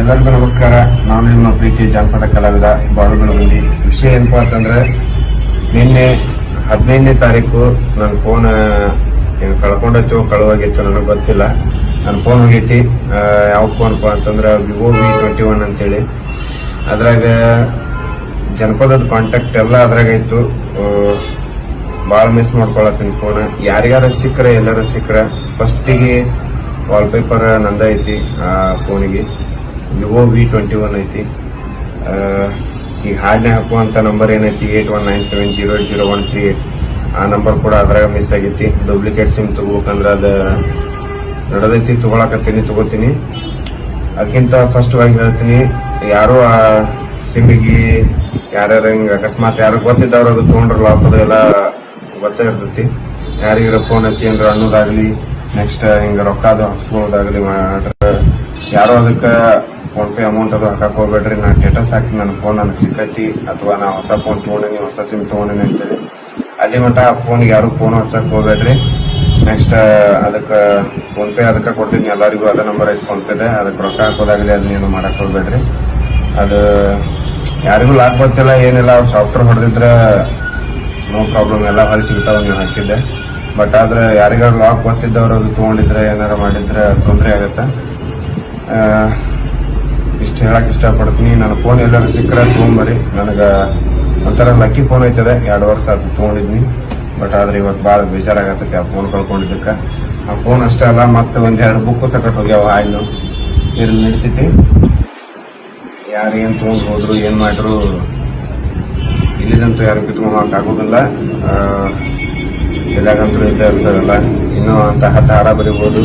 ಎಲ್ಲರಿಗೂ ನಮಸ್ಕಾರ. ನಾನು ನಿಮ್ಮ ಪ್ರೀತಿ ಜಾನಪದ ಕಲಾವಿದ ಬಾಳುಗಳಲ್ಲಿ ವಿಷಯ ಏನಪ್ಪ ಅಂತಂದ್ರೆ, ನಿನ್ನೆ ಹದಿನೈದನೇ ತಾರೀಕು ನನ್ನ ಫೋನ್ ಏನು ಕಳ್ಕೊಂಡೈತೋ ಕಳುವಾಗಿತ್ತು ನನಗೆ ಗೊತ್ತಿಲ್ಲ. ನನ್ನ ಫೋನ್ ಹೋಗೈತಿ ಯಾವ ಫೋನ್ಪ ಅಂತಂದ್ರೆ ವಿವೋ ವಿ ಟ್ವೆಂಟಿ ಒನ್ ಅಂತೇಳಿ. ಅದ್ರಾಗ ಜನಪದದ ಕಾಂಟ್ಯಾಕ್ಟ್ ಎಲ್ಲ ಅದ್ರಾಗ ಇತ್ತು ಭಾಳ ಮಿಸ್ ಮಾಡ್ಕೊಳತ್ತೀನಿ ಫೋನ್ ಯಾರಿಗಾರ ಸಿಕ್ಕರೆ, ಎಲ್ಲಾರ ಸಿಕ್ಕರೆ ಫಸ್ಟಿಗೆ ವಾಲ್ಪೇಪರ್ ನಂದ ಐತಿ, ಆ ಫೋನಿಗೆ ವಿವೋ ವಿ ಟ್ವೆಂಟಿ ಒನ್ ಐತಿ. ಈ ಹಾಡ್ನೆ ಹಾಕುವಂತ ನಂಬರ್ ಏನೈತಿ eight one nine seven zero zero one three eight ಆ ನಂಬರ್ ಕೂಡ ಅದ್ರಾಗ ಮಿಸ್ ಆಗೈತಿ. ಡೂಪ್ಲಿಕೇಟ್ ಸಿಮ್ ತಗೋಬೇಕಂದ್ರ ಅದ ನಡೆದೈತಿ, ತೊಗೊಳಕತ್ತೀನಿ, ತಗೋತೀನಿ. ಅದಕ್ಕಿಂತ ಫಸ್ಟ್ ಆಗಿ ಹೇಳ್ತೀನಿ, ಯಾರು ಆ ಸಿಮ್ಮಿಗೆ ಯಾರ್ಯಾರು ಹಿಂಗೆ ಅಕಸ್ಮಾತ್ ಯಾರು ಗೊತ್ತಿದ್ದವ್ರು ಅದು ತೊಗೊಂಡ್ರಲ್ಲ ಎಲ್ಲ ಗೊತ್ತೇ ಇರ್ತೈತಿ. ಯಾರಿಗಾರ ಫೋನ್ ಹಚ್ಚಿ ಅಂದ್ರೆ ಅನ್ನೋದಾಗ್ಲಿ ನೆಕ್ಸ್ಟ್ ಹಿಂಗ ರೊಕ್ಕ ಅದು ಹಾಕ್ಸ್ಕೊಳ್ಳೋದಾಗ್ಲಿ ಮಾಡ್ರ. ಯಾರೋ ಅದಕ್ಕ ಫೋನ್ ಪೇ ಅಮೌಂಟ್ ಅದು ಹಾಕಕ್ ಹೋಗ್ಬೇಡ್ರಿ. ನಾ ಸ್ಟೇಟಸ್ ಹಾಕಿ ನನ್ನ ಫೋನ್ ನನಗೆ ಸಿಕ್ಕೈತಿ. ಅಥವಾ ನಾ ಹೊಸ ಫೋನ್ ತಗೊಂಡಿನಿ, ಹೊಸ ಸಿಮ್ ತಗೊಂಡಿನಿ ಅಂತೇಳಿ. ಅಲ್ಲಿ ಮಟ್ಟ ಆ ಯಾರು ಫೋನ್ ಹಚ್ಚಕ್ ಹೋಗ್ಬೇಡ್ರಿ. ನೆಕ್ಸ್ಟ್ ಅದಕ್ಕೆ ಫೋನ್ ಪೇ ಅದಕ್ಕೆ ಕೊಡ್ತೀನಿ. ಎಲ್ಲರಿಗೂ ಅದೇ ನಂಬರ್ ಐತಿ ಫೋನ್ ಪೇದೆ ಅದಕ್ಕೆ ರೊಕ್ಕ ಹಾಕೋದಾಗಲಿ ಅದನ್ನೇನು ಮಾಡಕ್ ಹೋಗ್ಬೇಡ್ರಿ. ಅದು ಯಾರಿಗೂ ಲಾಕ್ ಬರ್ತಿಲ್ಲ, ಏನಿಲ್ಲ. ಅವ್ರು ಸಾಫ್ಟ್ವೇರ್ ಹೊಡೆದಿದ್ರೆ ನೋ ಪ್ರಾಬ್ಲಮ್ ಎಲ್ಲ ಹೊಲಿ ಸಿಗ್ತಾವ ನಾನು ಹಾಕಿದ್ದೆ. ಬಟ್ ಆದ್ರೆ ಯಾರಿಗಾರು ಲಾಕ್ ಗೊತ್ತಿದ್ದವ್ರು ಅದು ತೊಗೊಂಡಿದ್ರೆ, ಏನಾರ ಮಾಡಿದ್ರೆ ತೊಂದರೆ ಆಗುತ್ತೆ. ಇಷ್ಟು ಹೇಳಕ್ ಇಷ್ಟಪಡ್ತೀನಿ. ನನ್ನ ಫೋನ್ ಎಲ್ಲರೂ ಸಿಕ್ಕರೆ ತೊಗೊಂಬರಿ. ನನಗೆ ಒಂಥರ ಲಕ್ಕಿ ಫೋನ್ ಐತದೆ. ಎರಡು ವರ್ಷ ಅದು ತೊಗೊಂಡಿದ್ನಿ. ಬಟ್ ಆದ್ರೆ ಇವತ್ತು ಭಾಳ ಬೇಜಾರಾಗತ್ತೆ ಆ ಫೋನ್ ಕಳ್ಕೊಂಡಿದ್ದಕ್ಕೆ. ಆ ಫೋನ್ ಅಷ್ಟೇ ಅಲ್ಲ, ಮತ್ತೆ ಒಂದೆರಡು ಬುಕ್ ಸಕಟ್ ಹೋಗ್ಯಾವ ಆಯ್ಲು ಇಲ್ಲಿ ಯಾರು ಏನ್ ತೊಗೊಂಡು ಹೋದ್ರು, ಏನ್ ಮಾಡ್ರು ಇಲ್ಲಿದಂತೂ ಯಾರು ಕಿತ್ಕೊಂಡ್ ಆಗೋದಿಲ್ಲ. ಎಲ್ಲಾಗಂತೂ ಇದ್ದೇ ಇರ್ತಾರಲ್ಲ ಇನ್ನೂ ಅಂತ ಹತ್ತು ಹಾಡ ಬರಿಬೋದು.